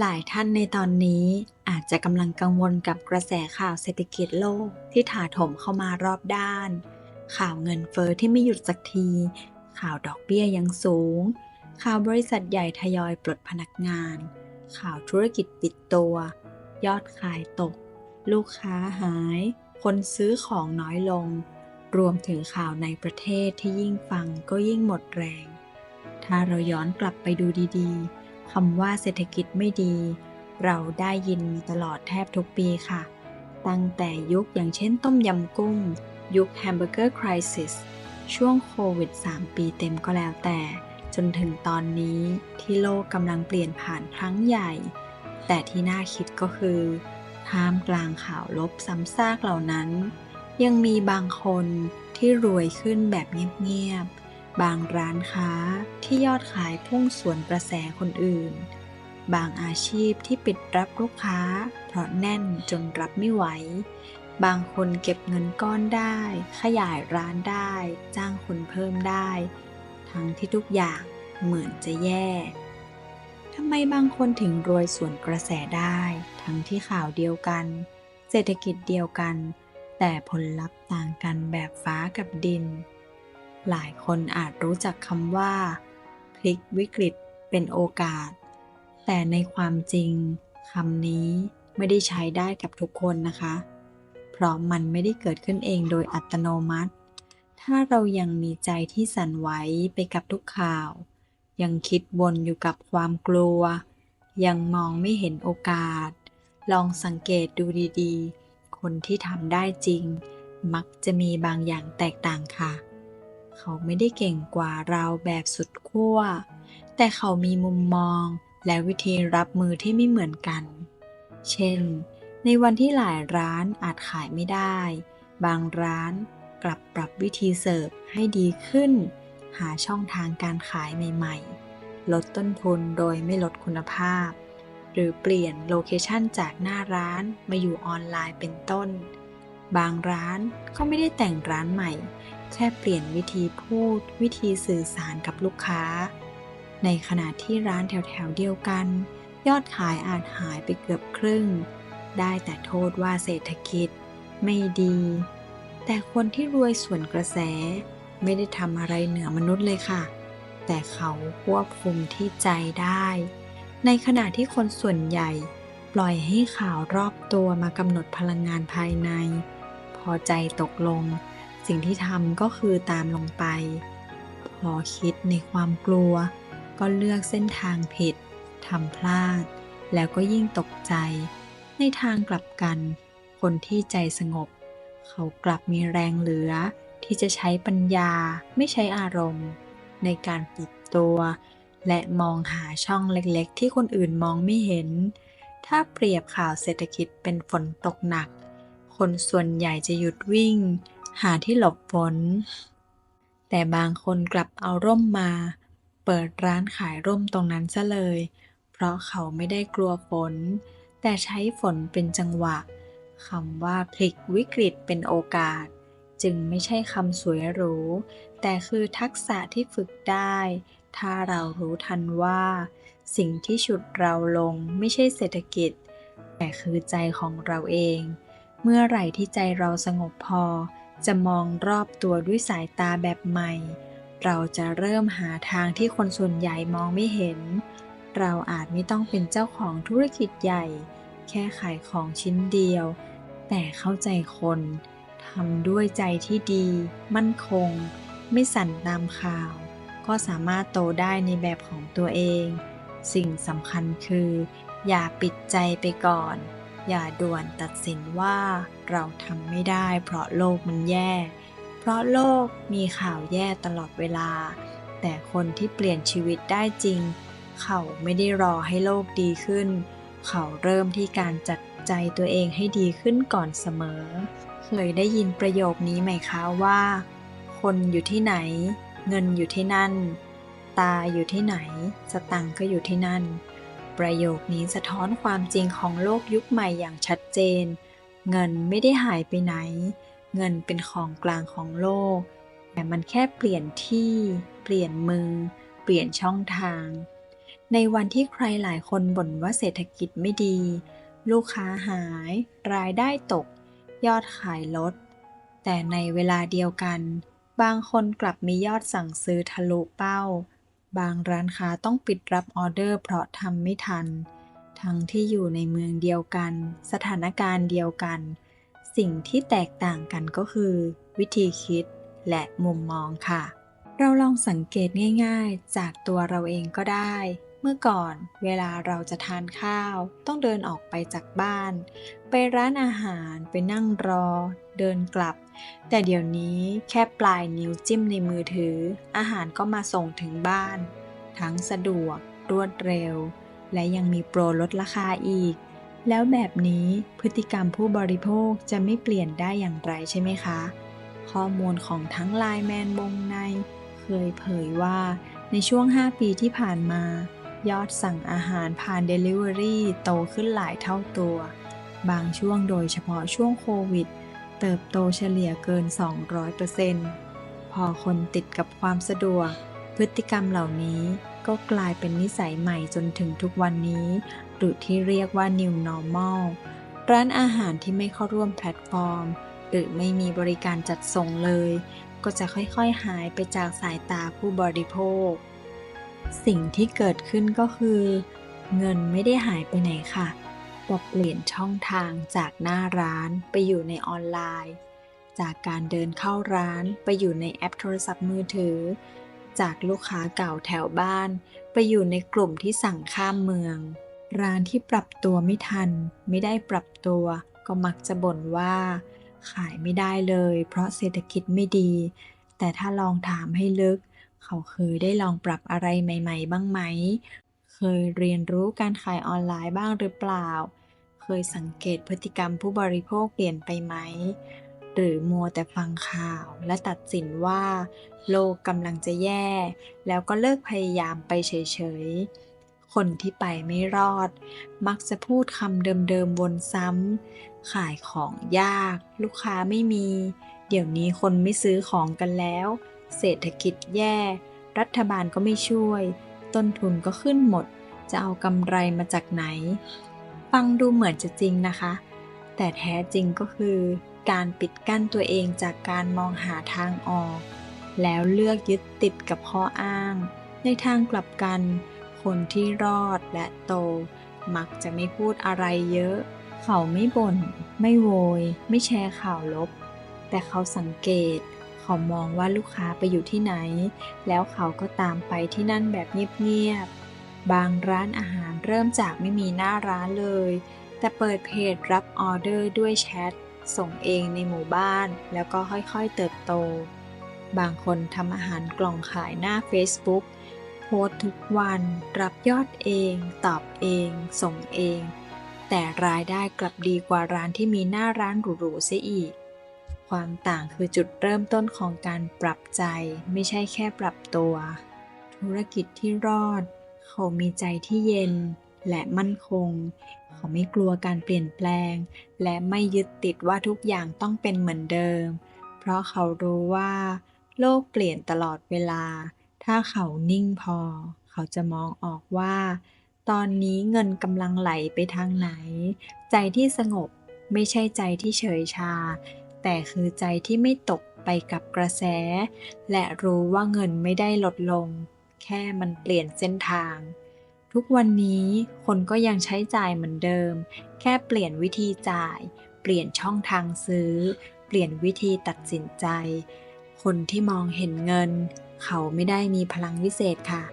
หลายท่านในตอนนี้อาจจะกำลังกังวลกับกระแสข่าวเศรษฐกิจโลกที่ถาโถมเข้ามารอบด้าน ข่าวเงินเฟอ้อที่ไม่หยุดสักที ข่าวดอกเบี้ยยังสูง ข่าวบริษัทใหญ่ทยอยปลดพนักงาน ข่าวธุรกิจปิดตัว ยอดขายตก ลูกค้าหาย คนซื้อของน้อยลง รวมถึงข่าวในประเทศที่ยิ่งฟังก็ยิ่งหมดแรง ถ้าเราย้อนกลับไปดูดีๆ คำว่าเศรษฐกิจไม่ดี เราได้ยินมาตลอดแทบทุกปีค่ะ ตั้งแต่ยุคอย่างเช่นต้มยำกุ้ง ยุคแฮมเบอร์เกอร์คริสิสช่วงโควิด 3 ปีเต็มก็แล้วแต่ จนถึงตอนนี้ที่โลกกำลังเปลี่ยนผ่านครั้งใหญ่ แต่ที่น่าคิดก็คือท่ามกลางข่าวลบซ้ำซากเหล่านั้น ยังมีบางคนที่รวยขึ้นแบบเงียบๆ บางร้านค้าที่ยอดขายพุ่งสวนกระแสคนอื่น บางอาชีพที่ปิดรับลูกค้า เพราะแน่นจนรับไม่ไหว บางคนเก็บเงินก้อนได้ ขยายร้านได้ จ้างคนเพิ่มได้ ทั้งที่ทุกอย่างเหมือนจะแย่ทำไมบางคนถึงรวยส่วนกระแสได้ ทั้งที่ข่าวเดียวกัน เศรษฐกิจเดียวกัน แต่ผลลัพธ์ต่างกันแบบฟ้ากับดิน หลายคนอาจรู้จักคำว่า พลิกวิกฤตเป็นโอกาส แต่ในความจริงคำนี้ไม่ได้ใช้ได้กับทุกคนนะคะ เพราะมันไม่ได้เกิดขึ้นเองโดยอัตโนมัติ ถ้าเรายังมีใจที่สั่นไหวไปกับทุกข่าว ยังคิดวนอยู่กับความกลัว ยังมองไม่เห็นโอกาส ลองสังเกตดูดีๆ คนที่ทำได้จริง มักจะมีบางอย่างแตกต่างค่ะ เขาไม่ได้เก่งกว่าเราแบบสุดขั้ว แต่เขามีมุมมองและวิธีรับมือที่ไม่เหมือนกัน เช่น ในวันที่หลายร้านอาจขายไม่ได้ บางร้านกลับปรับวิธีเสิร์ฟให้ดีขึ้น หาช่องทางการขายใหม่ ๆ ลดต้นทุนโดยไม่ลดคุณภาพ หรือเปลี่ยนโลเคชันจากหน้าร้านมาอยู่ออนไลน์เป็นต้น บางร้านก็ไม่ได้แต่งร้านใหม่ แค่เปลี่ยนวิธีพูด วิธีสื่อสารกับลูกค้า ในขณะที่ร้านแถวๆเดียวกัน ยอดขายอาจหายไปเกือบครึ่ง ได้แต่โทษว่าเศรษฐกิจไม่ดี แต่คนที่รวยส่วนกระแส ไม่ได้ทำอะไรเหนือมนุษย์เลยค่ะ แต่เขาควบคุมที่ใจได้ ในขณะที่คนส่วนใหญ่ ปล่อยให้ข่าวรอบตัวมากำหนดพลังงานภายใน พอใจตกลง สิ่งที่ทำก็คือตามลงไป พอคิดในความกลัว ก็เลือกเส้นทางผิดทำพลาด แล้วก็ยิ่งตกใจ ในทางกลับกัน คนที่ใจสงบ เขากลับมีแรงเหลือ ที่จะใช้ปัญญาไม่ใช้อารมณ์ ในการปรับตัว และมองหาช่องเล็กๆ ที่คนอื่นมองไม่เห็น ถ้าเปรียบข่าวเศรษฐกิจเป็นฝนตกหนัก คนส่วนใหญ่จะหยุดวิ่ง หาที่หลบฝน แต่บางคนกลับเอาร่มมา เปิดร้านขายร่มตรงนั้นซะเลย เพราะเขาไม่ได้กลัวฝน แต่ใช้ฝนเป็นจังหวะคำว่าพลิกวิกฤตเป็นโอกาส จึงไม่ใช่คำสวยหรู แต่คือทักษะที่ฝึกได้ ถ้าเรารู้ทันว่า สิ่งที่ฉุดเราลงไม่ใช่เศรษฐกิจ แต่คือใจของเราเอง เมื่อไหร่ที่ใจเราสงบพอ จะมองรอบตัวด้วยสายตาแบบใหม่ เราจะเริ่มหาทางที่คนส่วนใหญ่มองไม่เห็น เราอาจไม่ต้องเป็นเจ้าของธุรกิจใหญ่ แค่ขายของชิ้นเดียว แต่เข้าใจคนทำด้วยใจที่ดี มั่นคง ไม่สั่นตามข่าว ก็สามารถโตได้ในแบบของตัวเอง สิ่งสำคัญคือ อย่าปิดใจไปก่อน อย่าด่วนตัดสินว่าเราทำไม่ได้ เพราะโลกมันแย่ เพราะโลกมีข่าวแย่ตลอดเวลา แต่คนที่เปลี่ยนชีวิตได้จริง เขาไม่ได้รอให้โลกดีขึ้น เขาเริ่มที่การจัดใจตัวเองให้ดีขึ้นก่อนเสมอ เคยได้ยินประโยคนี้ไหมคะว่า คนอยู่ที่ไหน เงินอยู่ที่นั่น ตาอยู่ที่ไหน สตังค์ก็อยู่ที่นั่น ประโยคนี้สะท้อนความจริงของโลกยุคใหม่อย่างชัดเจน เงินไม่ได้หายไปไหน เงินเป็นของกลางของโลก แต่มันแค่เปลี่ยนที่ เปลี่ยนมือ เปลี่ยนช่องทาง ในวันที่ใครหลายคนบ่นว่าเศรษฐกิจไม่ดี ลูกค้าหาย รายได้ตก ยอดขายลด แต่ในเวลาเดียวกัน บางคนกลับมียอดสั่งซื้อทะลุเป้า บางร้านค้าต้องปิดรับออเดอร์เพราะทำไม่ทัน ทั้งที่อยู่ในเมืองเดียวกัน สถานการณ์เดียวกัน สิ่งที่แตกต่างกันก็คือ วิธีคิดและมุมมองค่ะ เราลองสังเกตง่ายๆ จากตัวเราเองก็ได้ เมื่อก่อนเวลาเราจะทานข้าว ต้องเดินออกไปจากบ้าน ไปร้านอาหารไปนั่งรอ เดินกลับ แต่เดี๋ยวนี้แค่ปลายนิ้วจิ้มในมือถือ อาหารก็มาส่งถึงบ้าน ทั้งสะดวก รวดเร็ว และยังมีโปรลดราคาอีก แล้วแบบนี้พฤติกรรมผู้บริโภคจะไม่เปลี่ยนได้อย่างไรใช่ไหมคะ ข้อมูลของทั้งไลน์แมนวงในเคยเผยว่าในช่วง 5 ปีที่ผ่านมา ยอดสั่งอาหารผ่าน Delivery โตขึ้นหลายเท่าตัว บางช่วงโดยเฉพาะช่วงโควิด เติบโตเฉลี่ยเกิน 200%พอคนติดกับความสะดวก พฤติกรรมเหล่านี้ก็กลายเป็นนิสัยใหม่จนถึงทุกวันนี้ หรือที่เรียกว่า New Normal ร้านอาหารที่ไม่เข้าร่วมแพลตฟอร์ม หรือไม่มีบริการจัดส่งเลย ก็จะค่อยๆหายไปจากสายตาผู้บริโภค สิ่งที่เกิดขึ้นก็คือ เงินไม่ได้หายไปไหนค่ะ แต่เปลี่ยนช่องทางจากหน้าร้านไปอยู่ในออนไลน์ จากการเดินเข้าร้านไปอยู่ในแอปโทรศัพท์มือถือ จากลูกค้าเก่าแถวบ้าน ไปอยู่ในกลุ่มที่สั่งข้ามเมือง ร้านที่ปรับตัวไม่ทัน ไม่ได้ปรับตัว ก็มักจะบ่นว่า ขายไม่ได้เลย เพราะเศรษฐกิจไม่ดี แต่ถ้าลองถามให้ลึก เขาเคยได้ลองปรับอะไรใหม่ ๆ บ้างไหม เคยเรียนรู้การขายออนไลน์บ้างหรือเปล่า เคยสังเกตพฤติกรรมผู้บริโภคเปลี่ยนไปไหม หรือมัวแต่ฟังข่าวและตัดสินว่า โลกกำลังจะแย่ แล้วก็เลิกพยายามไปเฉยๆ คนที่ไปไม่รอด มักจะพูดคำเดิมๆวนซ้ำ ขายของยาก ลูกค้าไม่มี เดี๋ยวนี้คนไม่ซื้อของกันแล้ว เศรษฐกิจแย่ รัฐบาลก็ไม่ช่วย ต้นทุนก็ขึ้นหมด จะเอากำไรมาจากไหน ฟังดูเหมือนจะจริงนะคะ แต่แท้จริงก็คือ การปิดกั้นตัวเองจากการมองหาทางออก แล้วเลือกยึดติดกับข้ออ้าง ในทางกลับกัน คนที่รอดและโต มักจะไม่พูดอะไรเยอะ เขาไม่บน่น ไม่โวย ไม่แชร์ข่าวลบ แต่เขาสังเกต เขามองว่าลูกค้าไปอยู่ที่ไหน แล้วเขาก็ตามไปที่นั่นแบบเงียบๆ บางร้านอาหารเริ่มจากไม่มีหน้าร้านเลย แต่เปิดเพจรับออเดอร์ด้วยแชท ส่งเองในหมู่บ้าน แล้วก็ค่อยๆเติบโต บางคนทำอาหารกล่องขายหน้า Facebook โพสทุกวัน รับยอดเอง ตอบเอง ส่งเอง แต่รายได้กลับดีกว่าร้านที่มีหน้าร้านหรูๆเสียอีก ความต่างคือจุดเริ่มต้นของการปรับใจ ไม่ใช่แค่ปรับตัว ธุรกิจที่รอด เขามีใจที่เย็น และมั่นคง เขาไม่กลัวการเปลี่ยนแปลง และไม่ยึดติดว่าทุกอย่างต้องเป็นเหมือนเดิม เพราะเขารู้ว่า โลกเปลี่ยนตลอดเวลา ถ้าเขานิ่งพอ เขาจะมองออกว่า ตอนนี้เงินกำลังไหลไปทางไหน ใจที่สงบไม่ใช่ใจที่เฉยชา แต่คือใจที่ไม่ตกไปกับกระแส และรู้ว่าเงินไม่ได้ลดลง แค่มันเปลี่ยนเส้นทาง ทุกวันนี้คนก็ยังใช้จ่ายเหมือนเดิม แค่เปลี่ยนวิธีจ่าย เปลี่ยนช่องทางซื้อ เปลี่ยนวิธีตัดสินใจ คนที่มองเห็นเงิน เขาไม่ได้มีพลังวิเศษค่ะ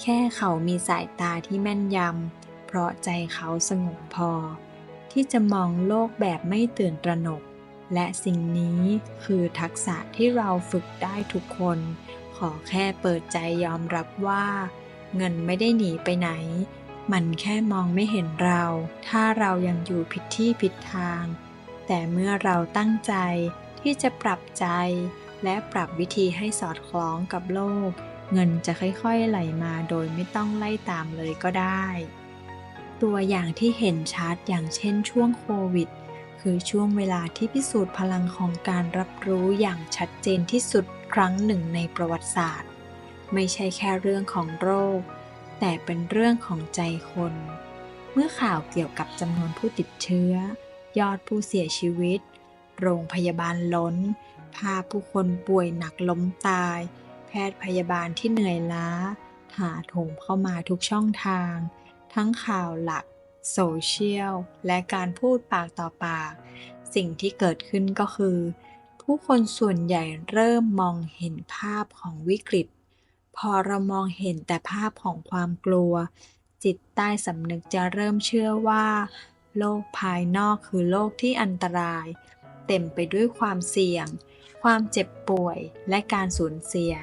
แค่เขามีสายตาที่แม่นยำเพราะใจเขาสงบพอ ที่จะมองโลกแบบไม่ตื่นตระหนก และสิ่งนี้คือทักษะที่เราฝึกได้ทุกคน ขอแค่เปิดใจยอมรับว่า เงินไม่ได้หนีไปไหน มันแค่มองไม่เห็นเรา ถ้าเรายังอยู่ผิดที่ผิดทาง แต่เมื่อเราตั้งใจที่จะปรับใจ และปรับวิธีให้สอดคล้องกับโลก เงินจะค่อยๆไหลมาโดยไม่ต้องไล่ตามเลยก็ได้ ตัวอย่างที่เห็นชัดอย่างเช่นช่วงโควิด คือช่วงเวลาที่พิสูจน์พลังของการรับรู้อย่างชัดเจนที่สุดครั้งหนึ่งในประวัติศาสตร์ ไม่ใช่แค่เรื่องของโรค แต่เป็นเรื่องของใจคน เมื่อข่าวเกี่ยวกับจำนวนผู้ติดเชื้อ ยอดผู้เสียชีวิต โรงพยาบาลล้นภาผู้คนป่วยหนักล้มตาย แพทย์พยาบาลที่เหนื่อยล้าถาโถมเข้ามาทุกช่องทาง ทั้งข่าวหลัก โซเชียล และการพูดปากต่อปาก สิ่งที่เกิดขึ้นก็คือ ผู้คนส่วนใหญ่เริ่มมองเห็นภาพของวิกฤต พอเรามองเห็นแต่ภาพของความกลัว จิตใต้สำนึกจะเริ่มเชื่อว่า โลกภายนอกคือโลกที่อันตราย เต็มไปด้วยความเสี่ยง ความเจ็บป่วย และการสูญเสีย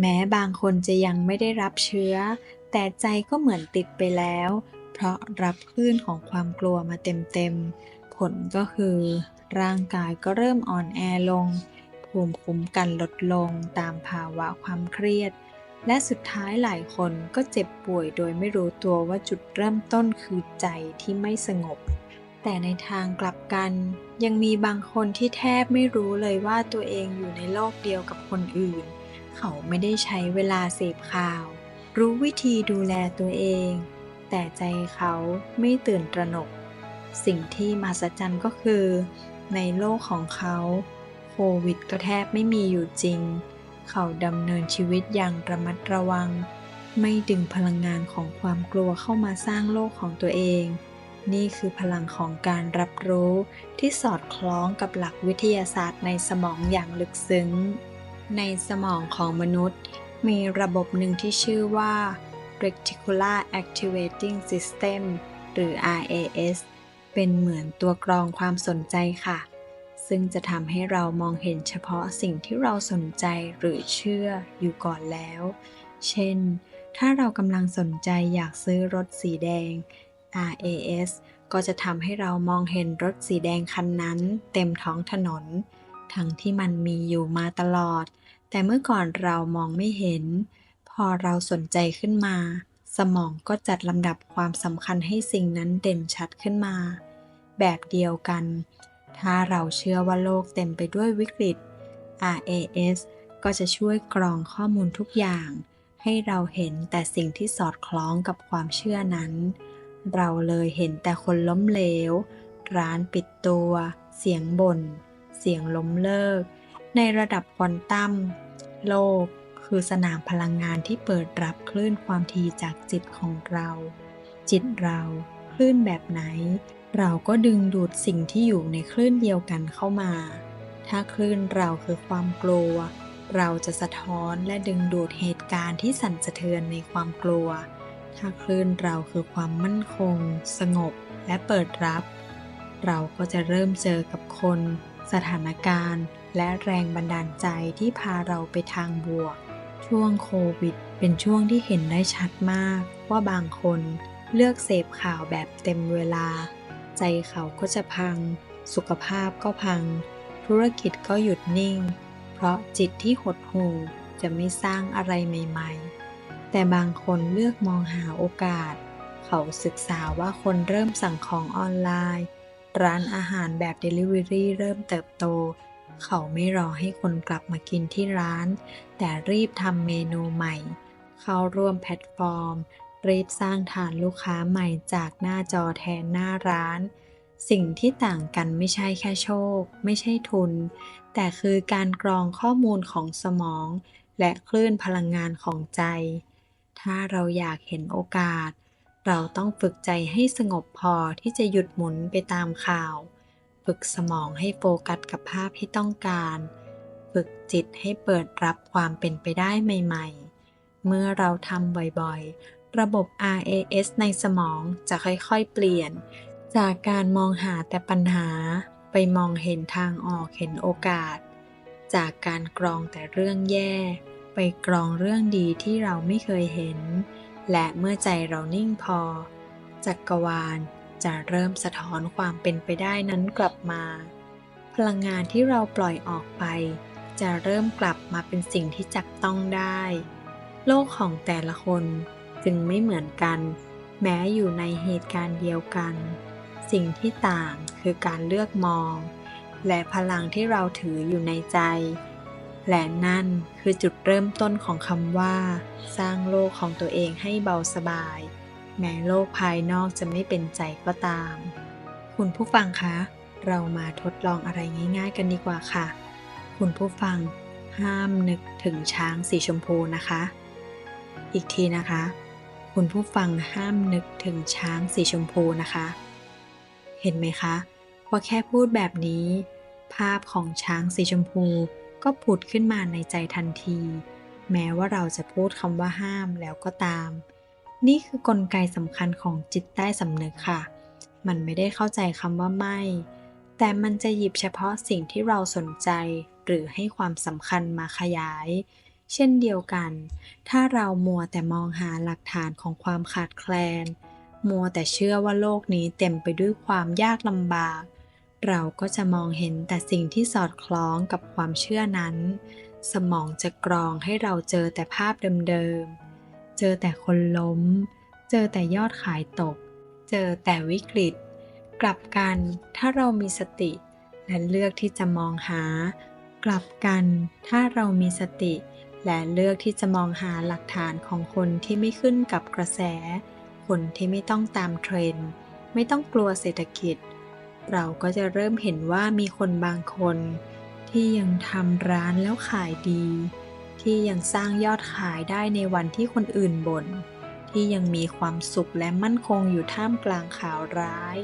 แม้บางคนจะยังไม่ได้รับเชื้อ แต่ใจก็เหมือนติดไปแล้ว เพราะรับคลื่นของความกลัวมาเต็มๆ ผลก็คือ ร่างกายก็เริ่มอ่อนแอลง ภูมิคุ้มกันลดลงตามภาวะความเครียด และสุดท้ายหลายคนก็เจ็บป่วยโดยไม่รู้ตัวว่าจุดเริ่มต้นคือใจที่ไม่สงบ แต่ในทางกลับกัน ยังมีบางคนที่แทบไม่รู้เลยว่าตัวเองอยู่ในโลกเดียวกับคนอื่น เขาไม่ได้ใช้เวลาเสพข่าว รู้วิธีดูแลตัวเอง แต่ใจเขาไม่ตื่นตระหนก สิ่งที่มหัศจรรย์ก็คือ ในโลกของเขาโควิดก็แทบไม่มีอยู่จริง เขาดำเนินชีวิตอย่างระมัดระวัง ไม่ดึงพลังงานของความกลัวเข้ามาสร้างโลกของตัวเอง นี่คือพลังของการรับรู้ที่สอดคล้องกับหลักวิทยาศาสตร์ในสมองอย่างลึกซึ้ง ในสมองของมนุษย์ มีระบบหนึ่งที่ชื่อว่า Reticular Activating System หรือ RAS เป็นเหมือนตัวกรองความสนใจค่ะ ซึ่งจะทำให้เรามองเห็นเฉพาะสิ่งที่เราสนใจหรือเชื่ออยู่ก่อนแล้ว เช่น ถ้าเรากำลังสนใจอยากซื้อรถสีแดง RAS ก็จะทำให้เรามองเห็นรถสีแดงคันนั้น เต็มท้องถนน ทั้งที่มันมีอยู่มาตลอด แต่เมื่อก่อนเรามองไม่เห็น พอเราสนใจขึ้นมา สมองก็จัดลำดับความสำคัญให้สิ่งนั้นเด่นชัดขึ้นมา แบบเดียวกัน ถ้าเราเชื่อว่าโลกเต็มไปด้วยวิกฤต RAS ก็จะช่วยกรองข้อมูลทุกอย่าง ให้เราเห็นแต่สิ่งที่สอดคล้องกับความเชื่อนั้น เราเลยเห็นแต่คนล้มเหลว ร้านปิดตัว เสียงบน่น เสียงล้มเลิก ในระดับควอนตัม โลก คือสนามพลังงานที่เปิดรับคลื่นความถี่จากจิตของเรา จิตเราคลื่นแบบไหน เราก็ดึงดูดสิ่งที่อยู่ในคลื่นเดียวกันเข้ามา ถ้าคลื่นเราคือความกลัว เราจะสะท้อนและดึงดูดเหตุการณ์ที่สั่นสะเทือนในความกลัว ถ้าคลื่นเราคือความมั่นคง สงบและเปิดรับ เราก็จะเริ่มเจอกับคน สถานการณ์ และแรงบันดาลใจที่พาเราไปทางบวก ช่วงโควิด เป็นช่วงที่เห็นได้ชัดมาก ว่าบางคนเลือกเสพข่าวแบบเต็มเวลา ใจเขาก็จะพัง สุขภาพก็พัง ธุรกิจก็หยุดนิ่ง เพราะจิตที่หดหู่จะไม่สร้างอะไรใหม่ๆ แต่บางคนเลือกมองหาโอกาส เขาศึกษาว่าคนเริ่มสั่งของออนไลน์ ร้านอาหารแบบ Delivery เริ่มเติบโต เขาไม่รอให้คนกลับมากินที่ร้าน แต่รีบทำเมนูใหม่ เข้าร่วมแพลตฟอร์ม รีบสร้างฐานลูกค้าใหม่จากหน้าจอแทนหน้าร้าน สิ่งที่ต่างกันไม่ใช่แค่โชค ไม่ใช่ทุน แต่คือการกรองข้อมูลของสมอง และคลื่นพลังงานของใจ ถ้าเราอยากเห็นโอกาส เราต้องฝึกใจให้สงบพอที่จะหยุดหมุนไปตามข่าว ฝึกสมองให้โฟกัสกับภาพที่ต้องการ ฝึกจิตให้เปิดรับความเป็นไปได้ใหม่ ๆ เมื่อเราทำบ่อยๆ ระบบ RAS ในสมองจะค่อยๆ เปลี่ยน จากการมองหาแต่ปัญหา ไปมองเห็นทางออกเห็นโอกาส จากการกรองแต่เรื่องแย่ ไปกรองเรื่องดีที่เราไม่เคยเห็น และเมื่อใจเรานิ่งพอ จักรวาล จะเริ่มสะท้อนความเป็นไปได้นั้นกลับมา พลังงานที่เราปล่อยออกไป จะเริ่มกลับมาเป็นสิ่งที่จับต้องได้ โลกของแต่ละคนจึงไม่เหมือนกัน แม้อยู่ในเหตุการณ์เดียวกัน สิ่งที่ต่างคือการเลือกมอง และพลังที่เราถืออยู่ในใจ และนั่นคือจุดเริ่มต้นของคำว่า สร้างโลกของตัวเองให้เบาสบาย แม้โลกภายนอกจะไม่เป็นใจก็ตาม คุณผู้ฟังคะ เรามาทดลองอะไรง่าย ๆ กันดีกว่าค่ะ คุณผู้ฟังห้ามนึกถึงช้างสีชมพูนะคะ อีกทีนะคะ คุณผู้ฟังห้ามนึกถึงช้างสีชมพูนะคะ เห็นไหมคะว่าแค่พูดแบบนี้ ภาพของช้างสีชมพูก็ผุดขึ้นมาในใจทันที แม้ว่าเราจะพูดคำว่าห้ามแล้วก็ตาม นี่คือกลไกสำคัญของจิตใต้สำนึกค่ะ มันไม่ได้เข้าใจคำว่าไม่ แต่มันจะหยิบเฉพาะสิ่งที่เราสนใจ หรือให้ความสำคัญมาขยาย เช่นเดียวกัน ถ้าเรามัวแต่มองหาหลักฐานของความขาดแคลน มัวแต่เชื่อว่าโลกนี้เต็มไปด้วยความยากลำบาก เราก็จะมองเห็นแต่สิ่งที่สอดคล้องกับความเชื่อนั้น สมองจะกรองให้เราเจอแต่ภาพเดิมๆ เจอแต่คนล้ม เจอแต่ยอดขายตก เจอแต่วิกฤต กลับกันถ้าเรามีสติ และเลือกที่จะมองหา กลับกันถ้าเรามีสติ และเลือกที่จะมองหาหลักฐานของคนที่ไม่ขึ้นกับกระแส คนที่ไม่ต้องตามเทรนด์ไม่ต้องกลัวเศรษฐกิจ เราก็จะเริ่มเห็นว่ามีคนบางคน ที่ยังทำร้านแล้วขายดี ที่ยังสร้างยอดขายได้ในวันที่คนอื่นบน่นที่ยังมีความสุขและมั่นคงอยู่ท่ามกลางข่าวร้าย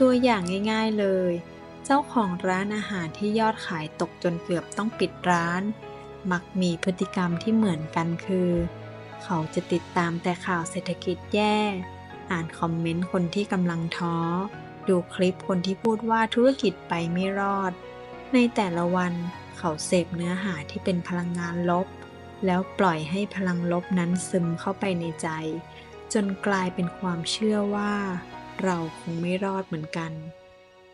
ตัวอย่างง่ายๆเลย เจ้าของร้านอาหารที่ยอดขายตกจนเกือบต้องปิดร้าน มักมีพฤติกรรมที่เหมือนกันคือ เขาจะติดตามแต่ข่าวเศรษฐกิจแย่ อ่านคอมเมนต์คนที่กำลังท้อ ดูคลิปคนที่พูดว่าธุรกิจไปไม่รอด ในแต่ละวัน เขาเสพเนื้อหาที่เป็นพลังงานลบ แล้วปล่อยให้พลังลบนั้นซึมเข้าไปในใจ จนกลายเป็นความเชื่อว่า เราคงไม่รอดเหมือนกัน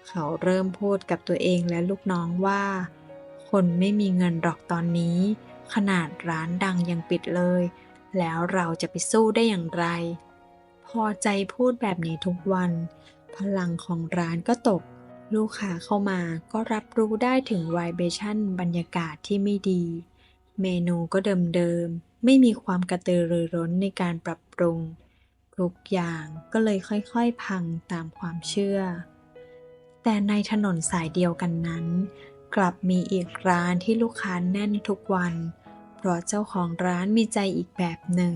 เขาเริ่มพูดกับตัวเองและลูกน้องว่า คนไม่มีเงินหรอกตอนนี้ ขนาดร้านดังยังปิดเลย แล้วเราจะไปสู้ได้อย่างไร พอใจพูดแบบนี้ทุกวัน พลังของร้านก็ตก ลูกค้าเข้ามาก็รับรู้ได้ถึงไวเบชั่นบรรยากาศที่ไม่ดี เมนูก็เดิมๆ ไม่มีความกระตือรือร้นในการปรับปรุง ทุกอย่างก็เลยค่อยๆ พังตามความเชื่อ แต่ในถนนสายเดียวกันนั้น กลับมีอีกร้านที่ลูกค้าแน่นทุกวัน เพราะเจ้าของร้านมีใจอีกแบบหนึ่ง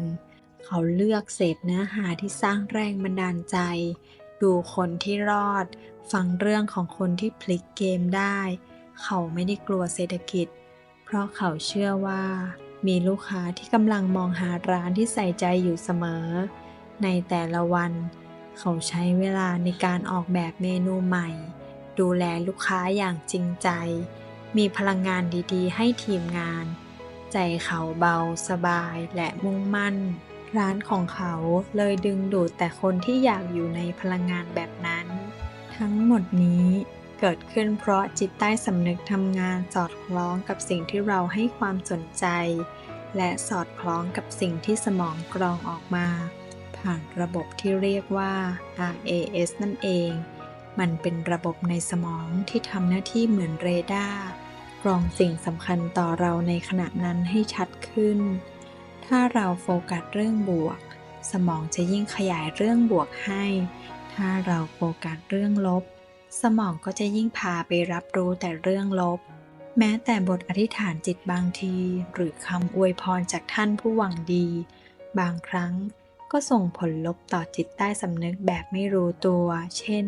เขาเลือกเสพเนื้อหาที่สร้างแรงบันดาลใจ ดูคนที่รอด ฟังเรื่องของคนที่พลิกเกมได้ เขาไม่ได้กลัวเศรษฐกิจ เพราะเขาเชื่อว่า มีลูกค้าที่กำลังมองหาร้านที่ใส่ใจอยู่เสมอ ในแต่ละวัน เขาใช้เวลาในการออกแบบเมนูใหม่ ดูแลลูกค้าอย่างจริงใจ มีพลังงานดีๆ ให้ทีมงาน ใจเขาเบาสบายและมุ่งมั่น ร้านของเขาเลยดึงดูดแต่คนที่อยากอยู่ในพลังงานแบบนั้น ทั้งหมดนี้เกิดขึ้นเพราะจิตใต้สำนึกทำงานสอดคล้องกับสิ่งที่เราให้ความสนใจ และสอดคล้องกับสิ่งที่สมองกรองออกมา ผ่านระบบที่เรียกว่า RAS นั่นเอง มันเป็นระบบในสมองที่ทำหน้าที่เหมือนเรดาร์กรองสิ่งสำคัญต่อเราในขณะนั้นให้ชัดขึ้น ถ้าเราโฟกัสเรื่องบวก สมองจะยิ่งขยายเรื่องบวกให้ ถ้าเราโฟกัสเรื่องลบ สมองก็จะยิ่งพาไปรับรู้แต่เรื่องลบ แม้แต่บทอธิษฐานจิตบางที หรือคำอวยพรจากท่านผู้หวังดี บางครั้งก็ส่งผลลบต่อจิตใต้สำนึกแบบไม่รู้ตัว เช่น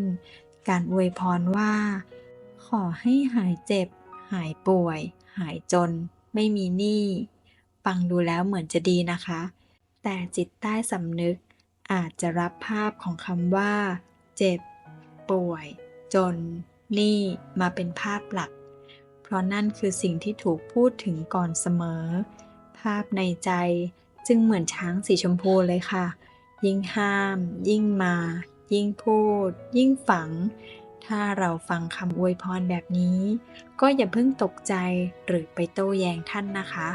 การอวยพรว่า ขอให้หายเจ็บ หายป่วย หายจน ไม่มีหนี้ ฟังดูแล้วเหมือนจะดีนะคะ แต่จิตใต้สำนึกอาจจะรับภาพของคำว่า เจ็บ ป่วย จน หนี้ มาเป็นภาพหลัก เพราะนั่นคือสิ่งที่ถูกพูดถึงก่อนเสมอ ภาพในใจจึงเหมือนช้างสีชมพูเลยค่ะ ยิ่งห้าม ยิ่งมา ยิ่งพูด ยิ่งฝัง ถ้าเราฟังคำอวยพรแบบนี้ ก็อย่าเพิ่งตกใจหรือไปโต้แย้งท่านนะคะ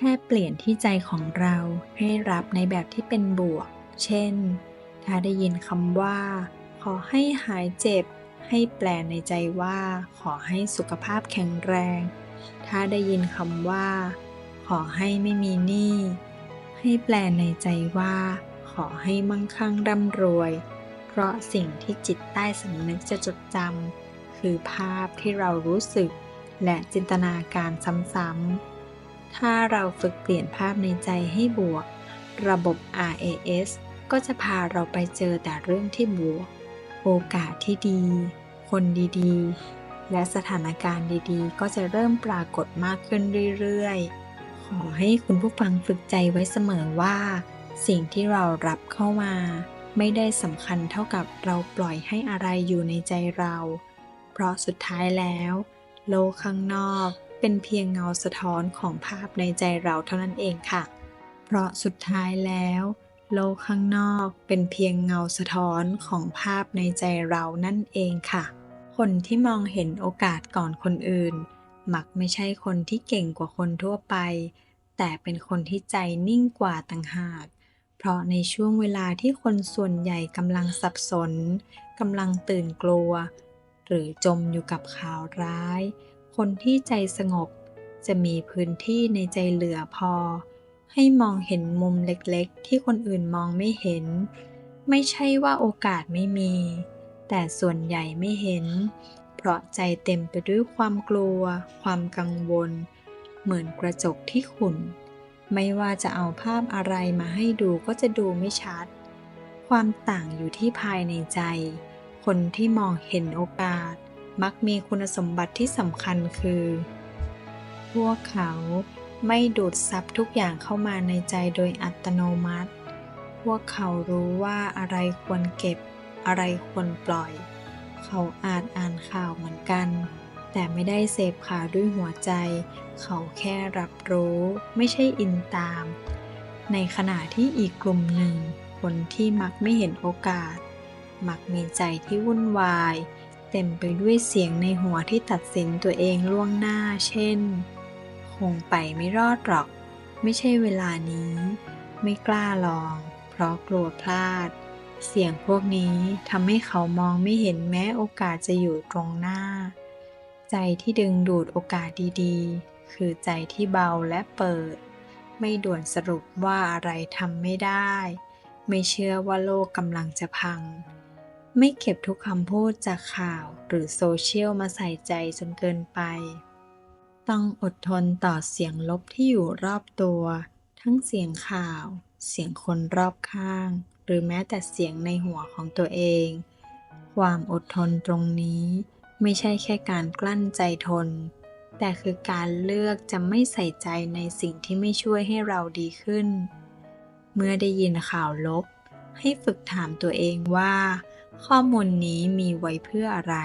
แค่เปลี่ยนที่ใจของเราให้รับในแบบที่เป็นบวก เช่น ถ้าได้ยินคำว่า ขอให้หายเจ็บ ให้แปลในใจว่า ขอให้สุขภาพแข็งแรง ถ้าได้ยินคำว่า ขอให้ไม่มีหนี้ ให้แปลในใจว่า ขอให้มั่งคั่งร่ำรวย เพราะสิ่งที่จิตใต้สำนึกจะจดจำคือภาพที่เรารู้สึกและจินตนาการซ้ำๆ ถ้าเราฝึกเปลี่ยนภาพในใจให้บวก ระบบ RAS ก็จะพาเราไปเจอแต่เรื่องที่บวก โอกาสที่ดี คนดีๆ และสถานการณ์ดีๆ ก็จะเริ่มปรากฏมากขึ้นเรื่อยๆ ขอให้คุณผู้ฟังฝึกใจไว้เสมอว่า สิ่งที่เรารับเข้ามา ไม่ได้สำคัญเท่ากับเราปล่อยให้อะไรอยู่ในใจเรา เพราะสุดท้ายแล้ว โลกข้างนอก เป็นเพียงเงาสะท้อนของภาพในใจเราเท่านั้นเองค่ะ เพราะสุดท้ายแล้ว โลกข้างนอกเป็นเพียงเงาสะท้อนของภาพในใจเรานั่นเองค่ะ คนที่มองเห็นโอกาสก่อนคนอื่น มักไม่ใช่คนที่เก่งกว่าคนทั่วไป แต่เป็นคนที่ใจนิ่งกว่าต่างหาก เพราะในช่วงเวลาที่คนส่วนใหญ่กำลังสับสนกำลังตื่นกลัว หรือจมอยู่กับข่าวร้าย คนที่ใจสงบ จะมีพื้นที่ในใจเหลือพอ ให้มองเห็นมุมเล็กๆ ที่คนอื่นมองไม่เห็น ไม่ใช่ว่าโอกาสไม่มี แต่ส่วนใหญ่ไม่เห็น เพราะใจเต็มไปด้วยความกลัว ความกังวล เหมือนกระจกที่ขุ่นไม่ว่าจะเอาภาพอะไรมาให้ดูก็จะดูไม่ชัด ความต่างอยู่ที่ภายในใจ คนที่มองเห็นโอกาส มักมีคุณสมบัติที่สำคัญคือ พวกเขาไม่ดูดซับทุกอย่างเข้ามาในใจโดยอัตโนมัติ พวกเขารู้ว่าอะไรควรเก็บ อะไรควรปล่อย เขาอาจอ่านข่าวเหมือนกัน แต่ไม่ได้เสพข่าวด้วยหัวใจ เขาแค่รับรู้ไม่ใช่อินตาม ในขณะที่อีกกลุ่มหนึ่ง คนที่มักไม่เห็นโอกาส มักมีใจที่วุ่นวาย เต็มไปด้วยเสียงในหัวที่ตัดสินตัวเองล่วงหน้า เช่น คงไปไม่รอดหรอก ไม่ใช่เวลานี้ ไม่กล้าลอง เพราะกลัวพลาด เสียงพวกนี้ทำให้เขามองไม่เห็นแม้โอกาสจะอยู่ตรงหน้า ใจที่ดึงดูดโอกาสดีๆ คือใจที่เบาและเปิด ไม่ด่วนสรุปว่าอะไรทำไม่ได้ ไม่เชื่อว่าโลกกำลังจะพัง ไม่เก็บทุกคำพูดจากข่าวหรือโซเชียลมาใส่ใจจนเกินไป ต้องอดทนต่อเสียงลบที่อยู่รอบตัว ทั้งเสียงข่าว เสียงคนรอบข้าง หรือแม้แต่เสียงในหัวของตัวเอง ความอดทนตรงนี้ ไม่ใช่แค่การกลั้นใจทน แต่คือการเลือกจะไม่ใส่ใจในสิ่งที่ไม่ช่วยให้เราดีขึ้น เมื่อได้ยินข่าวลบ ให้ฝึกถามตัวเองว่า ข้อมูลนี้มีไว้เพื่ออะไร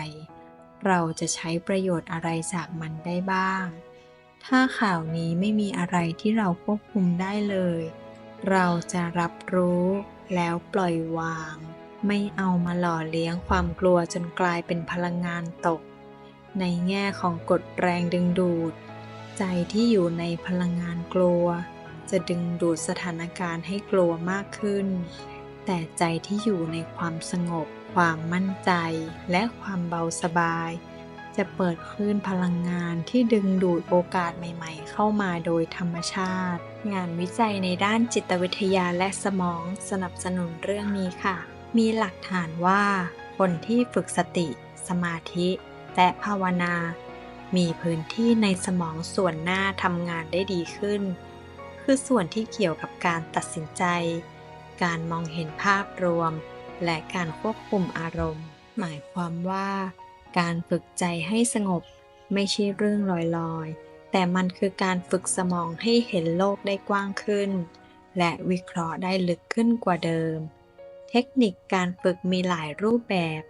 เราจะใช้ประโยชน์อะไรจากมันได้บ้าง ถ้าข่าวนี้ไม่มีอะไรที่เราควบคุมได้เลย เราจะรับรู้แล้วปล่อยวาง ไม่เอามาหล่อเลี้ยงความกลัวจนกลายเป็นพลังงานตก ในแง่ของกฎแรงดึงดูด ใจที่อยู่ในพลังงานกลัว จะดึงดูดสถานการณ์ให้กลัวมากขึ้น แต่ใจที่อยู่ในความสงบ ความมั่นใจ และความเบาสบาย จะเปิดคลื่นพลังงานที่ดึงดูดโอกาสใหม่ ๆ เข้ามาโดยธรรมชาติ งานวิจัยในด้านจิตวิทยาและสมองสนับสนุนเรื่องนี้ค่ะ มีหลักฐานว่า คนที่ฝึกสติ สมาธิ และภาวนา มีพื้นที่ในสมองส่วนหน้าทำงานได้ดีขึ้น คือส่วนที่เกี่ยวกับการตัดสินใจ การมองเห็นภาพรวม และการควบคุมอารมณ์ หมายความว่า การฝึกใจให้สงบ ไม่ใช่เรื่องลอยๆ แต่มันคือการฝึกสมองให้เห็นโลกได้กว้างขึ้น และวิเคราะห์ได้ลึกขึ้นกว่าเดิม เทคนิคการฝึกมีหลายรูปแบบ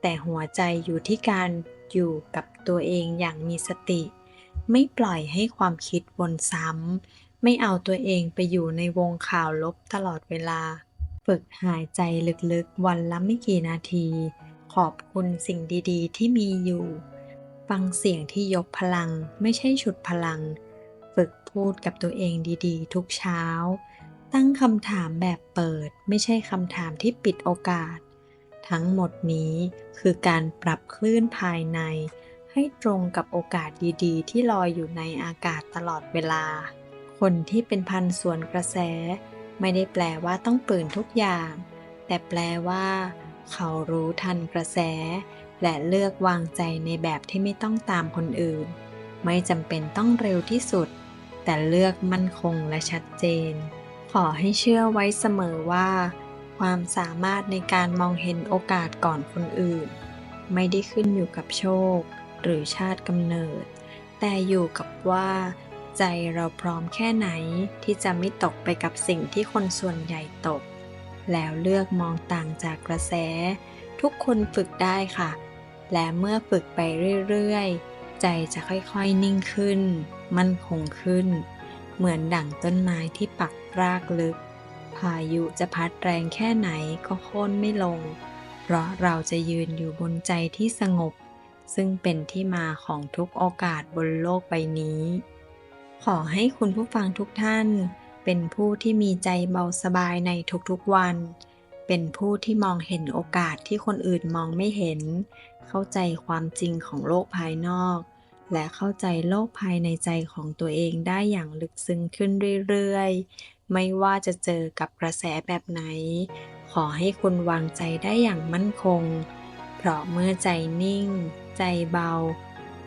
แต่หัวใจอยู่ที่การอยู่กับตัวเองอย่างมีสติ ไม่ปล่อยให้ความคิดวนซ้ำ ไม่เอาตัวเองไปอยู่ในวงข่าวลบตลอดเวลา ฝึกหายใจลึกๆ วันละไม่กี่นาที ขอบคุณสิ่งดีๆ ที่มีอยู่ ฟังเสียงที่ยกพลังไม่ใช่ฉุดพลัง ฝึกพูดกับตัวเองดีๆ ทุกเช้า ตั้งคำถามแบบเปิด ไม่ใช่คำถามที่ปิดโอกาส ทั้งหมดนี้คือการปรับคลื่นภายใน ให้ตรงกับโอกาสดีๆ ที่ลอยอยู่ในอากาศตลอดเวลา คนที่เป็นพันส่วนกระแส ไม่ได้แปลว่าต้องตื่นทุกอย่าง แต่แปลว่า เขารู้ทันกระแส และเลือกวางใจในแบบที่ไม่ต้องตามคนอื่น ไม่จำเป็นต้องเร็วที่สุด แต่เลือกมั่นคงและชัดเจน ขอให้เชื่อไว้เสมอว่า ความสามารถในการมองเห็นโอกาสก่อนคนอื่น ไม่ได้ขึ้นอยู่กับโชค หรือชาติกำเนิด แต่อยู่กับว่า ใจเราพร้อมแค่ไหนที่จะไม่ตกไปกับสิ่งที่คนส่วนใหญ่ตก แล้วเลือกมองต่างจากกระแส ทุกคนฝึกได้ค่ะ และเมื่อฝึกไปเรื่อยๆ ใจจะค่อยๆนิ่งขึ้น มั่นคงขึ้น เหมือนดั่งต้นไม้ที่ปักรากลึก พายุจะพัดแรงแค่ไหนก็โค่นไม่ลง เพราะเราจะยืนอยู่บนใจที่สงบ ซึ่งเป็นที่มาของทุกโอกาสบนโลกใบนี้ ขอให้คุณผู้ฟังทุกท่าน เป็นผู้ที่มีใจเบาสบายในทุกๆวัน เป็นผู้ที่มองเห็นโอกาสที่คนอื่นมองไม่เห็น เข้าใจความจริงของโลกภายนอก และเข้าใจโลกภายในใจของตัวเองได้อย่างลึกซึ้งขึ้นเรื่อยๆ ไม่ว่าจะเจอกับกระแสแบบไหน ขอให้คุณวางใจได้อย่างมั่นคง เพราะเมื่อใจนิ่ง ใจเบา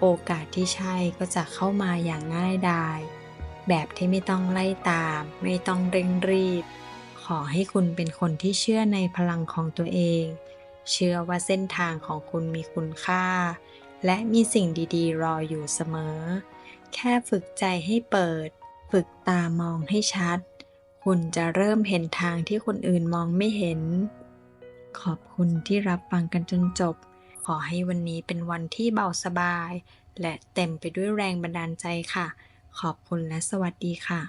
โอกาสที่ใช่ก็จะเข้ามาอย่างง่ายดาย แบบที่ไม่ต้องไล่ตาม ไม่ต้องเร่งรีบ ขอให้คุณเป็นคนที่เชื่อในพลังของตัวเอง เชื่อว่าเส้นทางของคุณมีคุณค่า และมีสิ่งดีๆ รออยู่เสมอ แค่ฝึกใจให้เปิด ฝึกตามองให้ชัด คุณจะเริ่มเห็นทางที่คนอื่นมองไม่เห็น ขอบคุณที่รับฟังกันจนจบ ขอให้วันนี้เป็นวันที่เบาสบาย และเต็มไปด้วยแรงบันดาลใจค่ะ ขอบคุณและสวัสดีค่ะ